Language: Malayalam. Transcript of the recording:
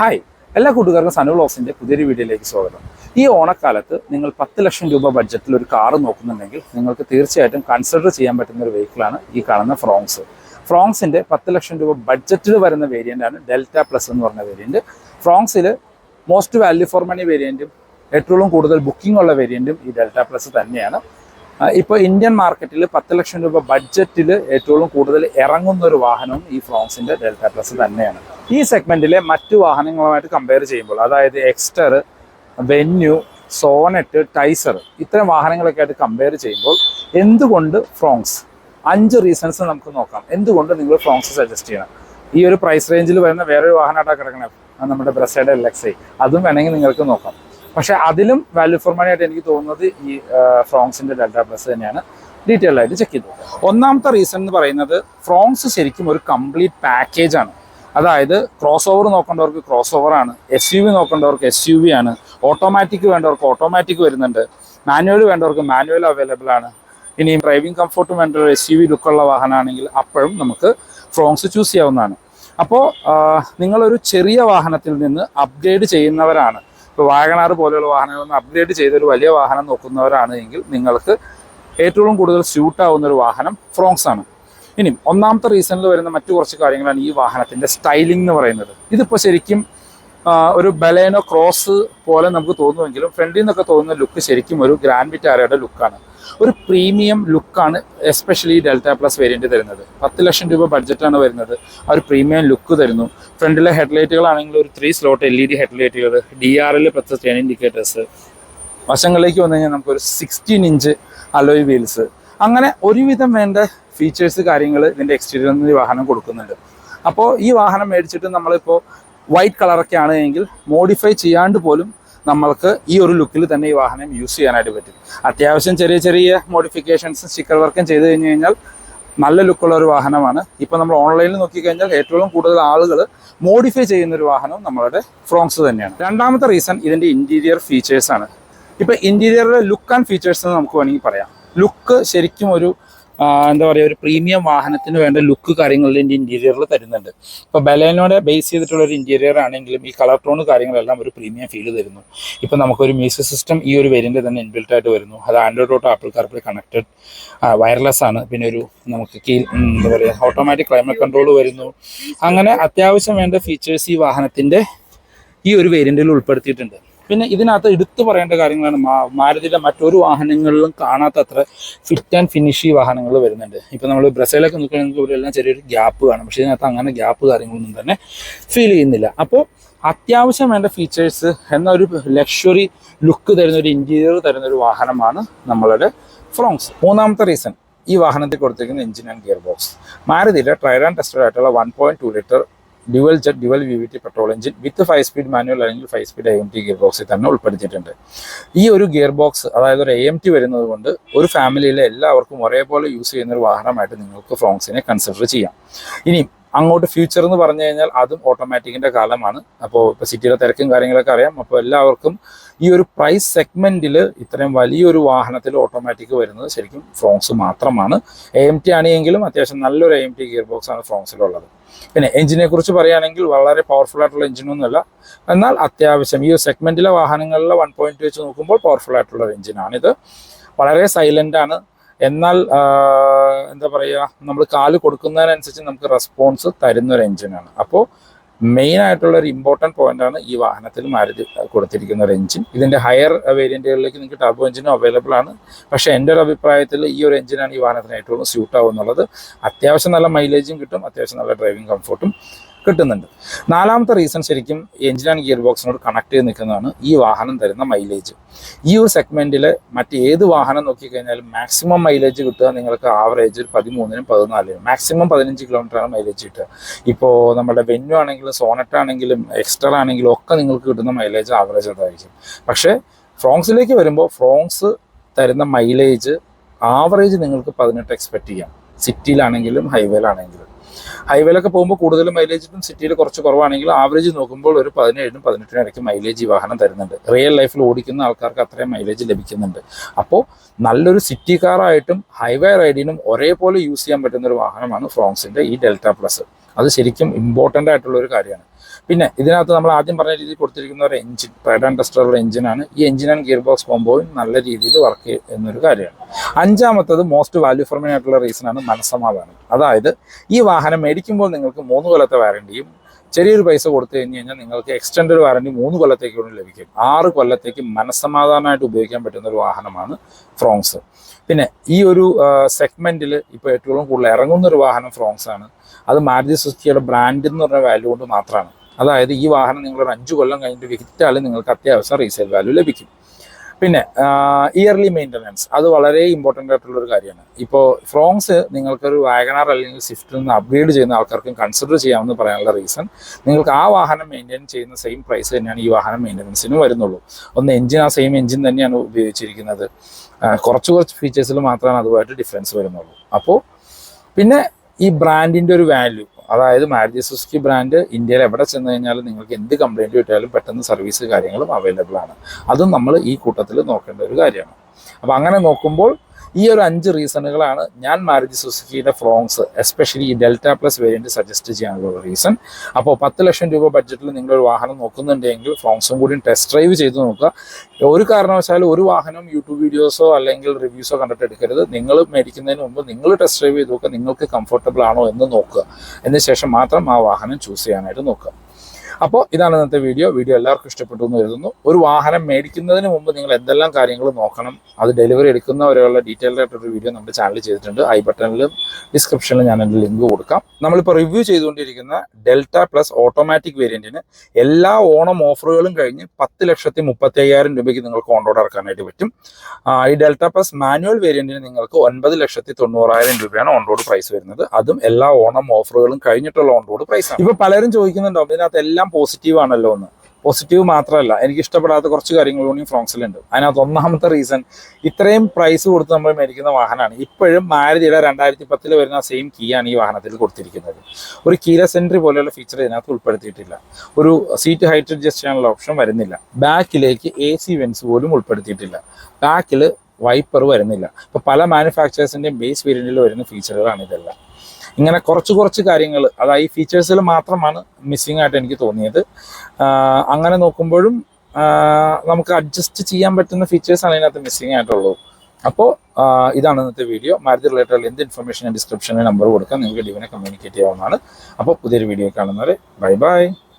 ഹായ്. എല്ലാ കൂട്ടുകാർക്കും സനു ലോസിന്റെ പുതിയൊരു വീഡിയോയിലേക്ക് സ്വാഗതം. ഈ ഓണക്കാലത്ത് നിങ്ങൾ പത്ത് ലക്ഷം രൂപ ബഡ്ജറ്റിൽ ഒരു കാർ നോക്കുന്നുണ്ടെങ്കിൽ നിങ്ങൾക്ക് തീർച്ചയായിട്ടും കൺസിഡർ ചെയ്യാൻ പറ്റുന്ന ഒരു വെഹിക്കിളാണ് ഈ കാണുന്ന ഫ്രോങ്സ് ഫ്രോങ്സിന്റെ പത്ത് ലക്ഷം രൂപ ബഡ്ജറ്റിൽ വരുന്ന വേരിയന്റ് ആണ് ഡെൽറ്റ പ്ലസ് എന്ന് പറഞ്ഞ വേരിയന്റ് ഫ്രോങ്സിൽ മോസ്റ്റ് വാല്യൂ ഫോർ മണി വേരിയന്റും ഏറ്റവും കൂടുതൽ ബുക്കിംഗ് ഉള്ള വേരിയന്റും ഈ ഡെൽറ്റ പ്ലസ് തന്നെയാണ്. ഇപ്പോൾ ഇന്ത്യൻ മാർക്കറ്റിൽ പത്ത് ലക്ഷം രൂപ ബഡ്ജറ്റിൽ ഏറ്റവും കൂടുതൽ ഇറങ്ങുന്ന ഒരു വാഹനവും ഈ ഫ്രോൺസിന്റെ ഡെൽറ്റ പ്ലസ് തന്നെയാണ്. ഈ സെഗ്മെന്റിലെ മറ്റു വാഹനങ്ങളുമായിട്ട് കമ്പയർ ചെയ്യുമ്പോൾ അതായത് എക്സ്റ്റർ വെന്യൂ സോണറ്റ് ടൈസർ ഇത്തരം വാഹനങ്ങളൊക്കെ ആയിട്ട് കമ്പയർ ചെയ്യുമ്പോൾ എന്തുകൊണ്ട് ഫ്രോങ്സ് അഞ്ച് റീസൺസ് നമുക്ക് നോക്കാം. എന്തുകൊണ്ട് നിങ്ങൾ ഫ്രോങ്സ് സജസ്റ്റ് ചെയ്യണം? ഈ ഒരു പ്രൈസ് റേഞ്ചിൽ വരുന്ന വേറൊരു വാഹനമായിട്ടാണ് കിടക്കണേ നമ്മുടെ ബ്രസയുടെ എൽ അതും വേണമെങ്കിൽ നിങ്ങൾക്ക് നോക്കാം. പക്ഷെ അതിലും വാല്യൂ ഫോർ മണി ആയിട്ട് എനിക്ക് തോന്നുന്നത് ഈ ഫ്രോങ്സിന്റെ ഡെൽറ്റ പ്ലസ് തന്നെയാണ്. ഡീറ്റെയിൽ ആയിട്ട് ചെക്ക് ചെയ്തു ഒന്നാമത്തെ റീസൺ എന്ന് പറയുന്നത് ഫ്രോങ്സ് ശരിക്കും ഒരു കംപ്ലീറ്റ് പാക്കേജ് ആണ്. അതായത് ക്രോസ് ഓവർ നോക്കേണ്ടവർക്ക് ക്രോസ് ഓവർ ആണ് എസ് യു വി നോക്കേണ്ടവർക്ക് എസ് യു വി ആണ് ഓട്ടോമാറ്റിക് വേണ്ടവർക്ക് ഓട്ടോമാറ്റിക് വരുന്നുണ്ട് മാനുവൽ വേണ്ടവർക്ക് മാനുവൽ അവൈലബിൾ ആണ്. ഇനി ഡ്രൈവിംഗ് കംഫർട്ടും വേണ്ട ഒരു എസ് യു വി ലുക്കുള്ള വാഹനമാണെങ്കിൽ അപ്പോഴും നമുക്ക് ഫ്രോങ്സ് ചൂസ് ചെയ്യാവുന്നതാണ്. അപ്പോൾ നിങ്ങളൊരു ചെറിയ വാഹനത്തിൽ നിന്ന് അപ്ഗ്രേഡ് ചെയ്യുന്നവരാണ്. ഇപ്പോൾ വാഗണാർ പോലെയുള്ള വാഹനങ്ങളൊന്ന് അപ്ഗ്രേഡ് ചെയ്തൊരു വലിയ വാഹനം നോക്കുന്നവരാണ് എങ്കിൽ നിങ്ങൾക്ക് ഏറ്റവും കൂടുതൽ സ്യൂട്ട് ആവുന്ന ഒരു വാഹനം ഫ്രോങ്സ് ആണ്. ഇനി ഒന്നാമത്തെ റീസണിൽ വരുന്ന മറ്റു കുറച്ച് കാര്യങ്ങളാണ് ഈ വാഹനത്തിന്റെ സ്റ്റൈലിംഗ് എന്ന് പറയുന്നത്. ഇതിപ്പോൾ ശരിക്കും ഒരു ബലേനോ ക്രോസ് പോലെ നമുക്ക് തോന്നുമെങ്കിലും ഫ്രണ്ടിൽ നിന്നൊക്കെ തോന്നുന്ന ലുക്ക് ശരിക്കും ഒരു ഗ്രാൻഡ് വിറ്റാരയുടെ ലുക്കാണ് ഒരു പ്രീമിയം ലുക്കാണ് എസ്പെഷ്യലി ഡെൽറ്റ പ്ലസ് വേരിയന്റ് തരുന്നത്. പത്ത് ലക്ഷം രൂപ ബഡ്ജറ്റാണ് വരുന്നത്. ആ ഒരു പ്രീമിയം ലുക്ക് തരുന്നു. ഫ്രണ്ടിലെ ഹെഡ്ലൈറ്റുകളാണെങ്കിൽ ഒരു three slot L E D ഹെഡ്ലൈറ്റുകൾ D R L പത്ത് ടെൻ ഇൻഡിക്കേറ്റേഴ്സ് വശങ്ങളിലേക്ക് വന്നു കഴിഞ്ഞാൽ നമുക്കൊരു സിക്സ്റ്റീൻ ഇഞ്ച് അലോയ് വീൽസ് അങ്ങനെ ഒരുവിധം വേണ്ട ഫീച്ചേഴ്സ് കാര്യങ്ങൾ ഇതിന്റെ എക്സ്റ്റീരിയറിൽ നിന്ന് വാഹനം കൊടുക്കുന്നുണ്ട്. അപ്പോൾ ഈ വാഹനം മേടിച്ചിട്ട് നമ്മളിപ്പോൾ വൈറ്റ് കളറൊക്കെ ആണ് എങ്കിൽ മോഡിഫൈ ചെയ്യാണ്ട് പോലും നമ്മൾക്ക് ഈ ഒരു ലുക്കിൽ തന്നെ ഈ വാഹനം യൂസ് ചെയ്യാനായിട്ട് പറ്റും. അത്യാവശ്യം ചെറിയ ചെറിയ മോഡിഫിക്കേഷൻസും സ്റ്റിക്കർ വർക്കും ചെയ്ത് കഴിഞ്ഞ് കഴിഞ്ഞാൽ നല്ല ലുക്കുള്ള ഒരു വാഹനമാണ്. ഇപ്പോൾ നമ്മൾ ഓൺലൈനിൽ നോക്കിക്കഴിഞ്ഞാൽ ഏറ്റവും കൂടുതൽ ആളുകൾ മോഡിഫൈ ചെയ്യുന്ന ഒരു വാഹനം നമ്മളുടെ ഫ്രോങ്സ് തന്നെയാണ്. രണ്ടാമത്തെ റീസൺ ഇതിന്റെ ഇന്റീരിയർ ഫീച്ചേഴ്സ് ആണ്. ഇപ്പൊ ഇന്റീരിയറിലെ ലുക്ക് ആൻഡ് ഫീച്ചേഴ്സ് നമുക്ക് വേണമെങ്കിൽ പറയാം. ലുക്ക് ശരിക്കും ഒരു എന്താ പറയുക ഒരു പ്രീമിയം വാഹനത്തിന് വേണ്ട ലുക്ക് കാര്യങ്ങളിൽ ഇതിന്റെ ഇന്റീരിയറിൽ തരുന്നുണ്ട്. ഇപ്പോൾ ബലേനോടെ ബേസ് ചെയ്തിട്ടുള്ള ഒരു ഇന്റീരിയർ ആണെങ്കിലും ഈ കളർ ടോൺ കാര്യങ്ങളെല്ലാം ഒരു പ്രീമിയം ഫീൽ തരുന്നു. ഇപ്പോൾ നമുക്കൊരു മ്യൂസിക് സിസ്റ്റം ഈ ഒരു വേരിയന്റ് തന്നെ ഇൻബിൽട്ട് ആയിട്ട് വരുന്നു. അത് ആൻഡ്രോയിഡ് തൊട്ട് ആപ്പിൾ കാർപ്പിൽ കണക്റ്റഡ് വയർലെസ് ആണ്. പിന്നെ ഒരു നമുക്ക് കീ എന്താ പറയുക ഓട്ടോമാറ്റിക് ക്ലൈമറ്റ് കൺട്രോൾ വരുന്നു. അങ്ങനെ അത്യാവശ്യം വേണ്ട ഫീച്ചേഴ്സ് ഈ വാഹനത്തിന്റെ ഈ ഒരു വേരിയന്റിൽ ഉൾപ്പെടുത്തിയിട്ടുണ്ട്. പിന്നെ ഇതിനകത്ത് എടുത്തു പറയേണ്ട കാര്യങ്ങളാണ് മാരുതിയുടെ മറ്റൊരു വാഹനങ്ങളിലും കാണാത്തത്ര ഫിറ്റ് ആൻഡ് ഫിനിഷ് വാഹനങ്ങൾ വരുന്നുണ്ട്. ഇപ്പം നമ്മൾ ബ്രസീലൊക്കെ നോക്കുകയാണെങ്കിൽ ഇവിടെ എല്ലാം ചെറിയൊരു ഗ്യാപ്പ് കാണും. പക്ഷേ ഇതിനകത്ത് അങ്ങനെ ഗ്യാപ്പ് കാര്യങ്ങളൊന്നും തന്നെ ഫീൽ ചെയ്യുന്നില്ല. അപ്പോൾ അത്യാവശ്യം വേണ്ട ഫീച്ചേഴ്സ് എന്നൊരു ലക്ഷറി ലുക്ക് തരുന്ന ഒരു ഇന്റീരിയർ തരുന്ന ഒരു വാഹനമാണ് നമ്മളുടെ ഫ്രോങ്സ് മൂന്നാമത്തെ റീസൺ ഈ വാഹനത്തിൽ കൊടുത്തിരിക്കുന്ന എഞ്ചിൻ ആൻഡ് ഗിയർ ബോക്സ് മാരുതിയുടെ ട്രയൽ ആൻഡ് ടെസ്റ്റഡ് ആയിട്ടുള്ള one point two litre dual jet dual V V T petrol engine with five speed manual അല്ലെങ്കിൽ five speed M T gear ബോക്സിൽ തന്നെ ഉൾപ്പെടുത്തിയിട്ടുണ്ട്. ഈ ഒരു ഗിയർ ബോക്സ് അതായത് ഒരു എ എം ടി വരുന്നത് കൊണ്ട് ഒരു ഫാമിലിയിലെ എല്ലാവർക്കും ഒരേപോലെ യൂസ് ചെയ്യുന്ന ഒരു വാഹനമായിട്ട് നിങ്ങൾക്ക് ഫ്രോങ്സിനെ കൺസിഡർ ചെയ്യാം. ഇനി അങ്ങോട്ട് ഫ്യൂച്ചർ എന്ന് പറഞ്ഞു കഴിഞ്ഞാൽ അതും ഓട്ടോമാറ്റിക്കിന്റെ കാലമാണ്. അപ്പോൾ ഇപ്പോൾ സിറ്റിയിലെ തിരക്കും കാര്യങ്ങളൊക്കെ അറിയാം. അപ്പോൾ എല്ലാവർക്കും ഈ ഒരു പ്രൈസ് സെഗ്മെന്റിൽ ഇത്രയും വലിയൊരു വാഹനത്തിൽ ഓട്ടോമാറ്റിക് വരുന്നത് ശരിക്കും ഫ്രോങ്സ് മാത്രമാണ്. എ എം ടി ആണെങ്കിലും അത്യാവശ്യം നല്ലൊരു A M T gear box ആണ് ഫ്രോങ്സിലുള്ളത് പിന്നെ എഞ്ചിനെ കുറിച്ച് പറയുകയാണെങ്കിൽ വളരെ പവർഫുൾ ആയിട്ടുള്ള എഞ്ചിനൊന്നുമല്ല എന്നാൽ അത്യാവശ്യം ഈ ഒരു സെഗ്മെന്റിലെ വാഹനങ്ങളിലെ വൺ പോയിന്റ് വെച്ച് നോക്കുമ്പോൾ പവർഫുൾ ആയിട്ടുള്ള എഞ്ചിനാണ് എഞ്ചിനാണിത് വളരെ സൈലന്റ് ആണ്. എന്നാൽ എന്താ പറയുക നമ്മൾ കാൽ കൊടുക്കുന്നതിനനുസരിച്ച് നമുക്ക് റെസ്പോൺസ് തരുന്ന ഒരു എഞ്ചിനാണ് അപ്പോൾ മെയിൻ ആയിട്ടുള്ള ഒരു ഇമ്പോർട്ടന്റ് പോയിന്റ് ആണ് ഈ വാഹനത്തിൽ മാരുതി കൊടുത്തിരിക്കുന്ന ഒരു എഞ്ചിൻ ഇതിന്റെ ഹയർ വേരിയന്റുകളിലേക്ക് നിങ്ങൾക്ക് ടർബോ എഞ്ചിനും അവൈലബിൾ ആണ്. പക്ഷേ എന്റെ ഒരു അഭിപ്രായത്തിൽ ഈ ഒരു എഞ്ചിനാണ് ഈ വാഹനത്തിന് ഏറ്റവും സ്യൂട്ട് ആവുന്നുള്ളത്. അത്യാവശ്യം നല്ല മൈലേജും കിട്ടും അത്യാവശ്യം നല്ല ഡ്രൈവിംഗ് കംഫർട്ടും കിട്ടുന്നുണ്ട്. നാലാമത്തെ റീസൺ ശരിക്കും എഞ്ചിൻ ആൻഡ് ഗിയർ ബോക്സിനോട് കണക്ട് ചെയ്ത് നിൽക്കുന്നതാണ് ഈ വാഹനം തരുന്ന മൈലേജ് ഈ ഒരു സെഗ്മെന്റിൽ മറ്റേത് വാഹനം നോക്കിക്കഴിഞ്ഞാലും മാക്സിമം മൈലേജ് കിട്ടുക നിങ്ങൾക്ക് ആവറേജ് ഒരു പതിമൂന്നിനും പതിനാലിനും. മാക്സിമം പതിനഞ്ച് കിലോമീറ്ററാണ് മൈലേജ് കിട്ടുക. ഇപ്പോൾ നമ്മുടെ വെന്യു ആണെങ്കിലും സോണറ്റ് ആണെങ്കിലും എക്സ്ട്രാ ആണെങ്കിലും ഒക്കെ നിങ്ങൾക്ക് കിട്ടുന്ന മൈലേജ് ആവറേജ് അതായിരിക്കും പക്ഷേ ഫ്രോങ്സിലേക്ക് വരുമ്പോൾ ഫ്രോങ്സ് തരുന്ന മൈലേജ് ആവറേജ് നിങ്ങൾക്ക് പതിനെട്ട് എക്സ്പെക്ട് ചെയ്യാം. സിറ്റിയിലാണെങ്കിലും ഹൈവേയിലാണെങ്കിലും ഹൈവേയിലൊക്കെ പോകുമ്പോൾ കൂടുതൽ ഇപ്പം സിറ്റിയിൽ കുറച്ച് കുറവാണെങ്കിലും ആവറേജ് നോക്കുമ്പോൾ ഒരു പതിനേഴിനും പതിനെട്ടിനും ഇടയ്ക്ക് മൈലേജ് ഈ വാഹനം തരുന്നുണ്ട്. റിയൽ ലൈഫിൽ ഓടിക്കുന്ന ആൾക്കാർക്ക് അത്രയും മൈലേജ് ലഭിക്കുന്നുണ്ട്. അപ്പോൾ നല്ലൊരു സിറ്റി കാറായിട്ടും ഹൈവേ റൈഡിനും ഒരേപോലെ യൂസ് ചെയ്യാൻ പറ്റുന്ന ഒരു വാഹനമാണ് ഫ്രോങ്സിന്റെ ഈ ഡെൽറ്റ പ്ലസ് അത് ശരിക്കും ഇമ്പോർട്ടന്റ് ആയിട്ടുള്ള ഒരു കാര്യമാണ്. പിന്നെ ഇതിനകത്ത് നമ്മൾ ആദ്യം പറഞ്ഞ രീതിയിൽ കൊടുത്തിരിക്കുന്ന ഒരു എഞ്ചിൻ ട്രൈഡ് ആൻഡ് ടെസ്റ്ററുള്ള എഞ്ചിനാണ് ഈ എഞ്ചിൻ ആൻഡ് ഗിയർ ബോക്സ് കോമ്പോയും നല്ല രീതിയിൽ വർക്ക് ചെയ്യുന്നൊരു കാര്യമാണ്. അഞ്ചാമത്തത് മോസ്റ്റ് വാല്യൂ ഫോർ മണി ആയിട്ടുള്ള റീസണാണ് മനസ്സമാധാനം. അതായത് ഈ വാഹനം മേടിക്കുമ്പോൾ നിങ്ങൾക്ക് മൂന്ന് കൊല്ലത്തെ വാറണ്ടിയും ചെറിയൊരു പൈസ കൊടുത്തു കഴിഞ്ഞ് കഴിഞ്ഞാൽ നിങ്ങൾക്ക് എക്സ്റ്റൻഡഡ് വാറണ്ടി മൂന്ന് കൊല്ലത്തേക്ക് ലഭിക്കും. ആറ് കൊല്ലത്തേക്ക് മനസ്സമാധാനമായിട്ട് ഉപയോഗിക്കാൻ പറ്റുന്ന ഒരു വാഹനമാണ് ഫ്രോങ്സ് പിന്നെ ഈ ഒരു സെഗ്മെന്റിൽ ഇപ്പോൾ ഏറ്റവും കൂടുതൽ ഇറങ്ങുന്ന ഒരു വാഹനം ഫ്രോങ്സ് ആണ്. അത് മാരുതി സുസുക്കിയുടെ ബ്രാൻഡ് എന്ന് പറഞ്ഞ വാല്യൂ കൊണ്ട് മാത്രമാണ്. അതായത് ഈ വാഹനം നിങ്ങൾ ഒരു അഞ്ച് കൊല്ലം കഴിഞ്ഞിട്ട് വിറ്റാൽ നിങ്ങൾക്ക് അത്യാവശ്യം റീസെയിൽ വാല്യൂ ലഭിക്കും. പിന്നെ ഇയർലി മെയിന്റനൻസ് അത് വളരെ ഇമ്പോർട്ടന്റ് ആയിട്ടുള്ള ഒരു കാര്യമാണ്. ഇപ്പോൾ ഫ്രോങ്സ് നിങ്ങൾക്കൊരു വാഗനാർ അല്ലെങ്കിൽ സ്വിഫ്റ്റിൽ നിന്ന് അപ്ഗ്രേഡ് ചെയ്യുന്ന ആൾക്കാർക്കും കൺസിഡർ ചെയ്യാമെന്ന് പറയാനുള്ള റീസൺ നിങ്ങൾക്ക് ആ വാഹനം മെയിന്റെയിൻ ചെയ്യുന്ന സെയിം പ്രൈസ് തന്നെയാണ് ഈ വാഹനം മെയിന്റനൻസിന് വരുന്നുള്ളൂ. ഒന്ന് എഞ്ചിൻ ആ സെയിം എഞ്ചിൻ തന്നെയാണ് ഉപയോഗിച്ചിരിക്കുന്നത്. കുറച്ച് കുറച്ച് ഫീച്ചേഴ്സിൽ മാത്രമാണ് അതുമായിട്ട് ഡിഫറൻസ് വരുന്നുള്ളൂ. അപ്പോൾ പിന്നെ ഈ ബ്രാൻഡിന്റെ ഒരു വാല്യൂ അതായത് മാരുതി സുസുക്കി ബ്രാൻഡ് ഇന്ത്യയിൽ എവിടെ ചെന്ന് കഴിഞ്ഞാലും നിങ്ങൾക്ക് എന്ത് കംപ്ലൈന്റ് കിട്ടിയാലും പെട്ടെന്ന് സർവീസ് കാര്യങ്ങളും അവൈലബിൾ ആണ്. അതും നമ്മൾ ഈ കൂട്ടത്തിൽ നോക്കേണ്ട ഒരു കാര്യമാണ്. അപ്പോൾ അങ്ങനെ നോക്കുമ്പോൾ ഈ ഒരു അഞ്ച് റീസണുകളാണ് ഞാൻ മാരുതി സുസുക്കിയുടെ ഫ്രോങ്സ് എസ്പെഷ്യലി ഈ ഡെൽറ്റ പ്ലസ് വേരിയന്റ് സജസ്റ്റ് ചെയ്യാനുള്ള റീസൺ അപ്പോൾ പത്ത് ലക്ഷം രൂപ ബഡ്ജറ്റിൽ നിങ്ങളൊരു വാഹനം നോക്കുന്നുണ്ടെങ്കിൽ ഫ്രോങ്സും കൂടി ടെസ്റ്റ് ഡ്രൈവ് ചെയ്ത് നോക്കുക. ഒരു കാരണവശാലും ഒരു വാഹനം യൂട്യൂബ് വീഡിയോസോ അല്ലെങ്കിൽ റിവ്യൂസോ കണ്ടിട്ട് എടുക്കരുത്. നിങ്ങൾ മേടിക്കുന്നതിന് മുമ്പ് നിങ്ങൾ ടെസ്റ്റ് ഡ്രൈവ് ചെയ്ത് നോക്കുക. നിങ്ങൾക്ക് കംഫർട്ടബിൾ ആണോ എന്ന് നോക്കുക. അതിന് ശേഷം മാത്രം ആ വാഹനം ചൂസ് ചെയ്യാനായിട്ട് നോക്കുക. അപ്പോൾ ഇതാണ് ഇന്നത്തെ വീഡിയോ വീഡിയോ എല്ലാവർക്കും ഇഷ്ടപ്പെട്ടു എന്ന് കരുതുന്നു. ഒരു വാഹനം മേടിക്കുന്നതിന് മുമ്പ് നിങ്ങൾ എന്തെല്ലാം കാര്യങ്ങൾ നോക്കണം അത് ഡെലിവറി എടുക്കുന്നവരെയുള്ള ഡീറ്റെയിൽഡ് ആയിട്ടൊരു വീഡിയോ നമ്മുടെ ചാനൽ ചെയ്തിട്ടുണ്ട്. ഐ ബട്ടണിലും ഡിസ്ക്രിപ്ഷനിലും ഞാൻ എന്റെ ലിങ്ക് കൊടുക്കാം. നമ്മളിപ്പോൾ റിവ്യൂ ചെയ്തുകൊണ്ടിരിക്കുന്ന ഡെൽറ്റ പ്ലസ് ഓട്ടോമാറ്റിക് വേരിയന്റിന് എല്ലാ ഓണം ഓഫറുകളും കഴിഞ്ഞ് പത്ത് ലക്ഷത്തി മുപ്പത്തി അയ്യായിരം രൂപയ്ക്ക് നിങ്ങൾക്ക് ഓൺ റോഡ് ഇറക്കാനായിട്ട് പറ്റും. ഈ ഡെൽറ്റ പ്ലസ് മാനുവൽ വേരിയന്റിന് നിങ്ങൾക്ക് ഒൻപത് ലക്ഷത്തി തൊണ്ണൂറായിരം രൂപയാണ് ഓൺ റോഡ് പ്രൈസ് വരുന്നത്. അതും എല്ലാ ഓണം ഓഫറുകളും കഴിഞ്ഞിട്ടുള്ള ഓൺ റോഡ് പ്രൈസ് ആണ്. ഇപ്പൊ പലരും ചോദിക്കുന്നുണ്ടാവും ഇതിനകത്ത് എല്ലാം പോസിറ്റീവ് ആണല്ലോ എന്ന്. പോസിറ്റീവ് മാത്രമല്ല എനിക്ക് ഇഷ്ടപ്പെടാത്ത കുറച്ച് കാര്യങ്ങൾ കൂടി ഫ്രോങ്സിലുണ്ട്. അതിനകത്ത് ഒന്നാമത്തെ റീസൺ ഇത്രയും പ്രൈസ് കൊടുത്ത് നമ്മൾ മേടിക്കുന്ന വാഹനമാണ്. ഇപ്പോഴും മാരുതിയുടെ രണ്ടായിരത്തി പത്തിൽ വരുന്ന സെയിം കീ ആണ് ഈ വാഹനത്തിൽ കൊടുത്തിരിക്കുന്നത്. ഒരു കീല സെൻട്രി പോലെയുള്ള ഫീച്ചർ ഇതിനകത്ത് ഉൾപ്പെടുത്തിയിട്ടില്ല. ഒരു സീറ്റ് ഹൈറ്റ് അഡ്ജസ്റ്റ് ചെയ്യാനുള്ള ഓപ്ഷൻ വരുന്നില്ല. ബാക്കിലേക്ക് എ സി വെൻസ് പോലും ഉൾപ്പെടുത്തിയിട്ടില്ല. ബാക്കിൽ വൈപ്പർ വരുന്നില്ല. ഇപ്പോൾ പല മാനുഫാക്ചറേഴ്സിന്റെയും ബേസ് വേരിയന്റിൽ വരുന്ന ഫീച്ചറുകളാണ് ഇതെല്ലാം. ഇങ്ങനെ കുറച്ച് കുറച്ച് കാര്യങ്ങൾ അതായത് ഈ ഫീച്ചേഴ്സിൽ മാത്രമാണ് മിസ്സിംഗ് ആയിട്ട് എനിക്ക് തോന്നിയത്. അങ്ങനെ നോക്കുമ്പോഴും നമുക്ക് അഡ്ജസ്റ്റ് ചെയ്യാൻ പറ്റുന്ന ഫീച്ചേഴ്സാണ് ഇതിനകത്ത് മിസ്സിംഗ് ആയിട്ടുള്ളത്. അപ്പോൾ ഇതാണ് ഇന്നത്തെ വീഡിയോ മാരുതി റിലേറ്റഡ് എന്ത് ഇൻഫർമേഷൻ ഡിസ്ക്രിപ്ഷനിൽ നമ്പർ കൊടുക്കാം. നിങ്ങൾക്ക് ഡിവിനെ കമ്മ്യൂണിക്കേറ്റ് ചെയ്യാവുന്നതാണ്. അപ്പോൾ പുതിയൊരു വീഡിയോ കാണുന്നവരെ ബൈ ബൈ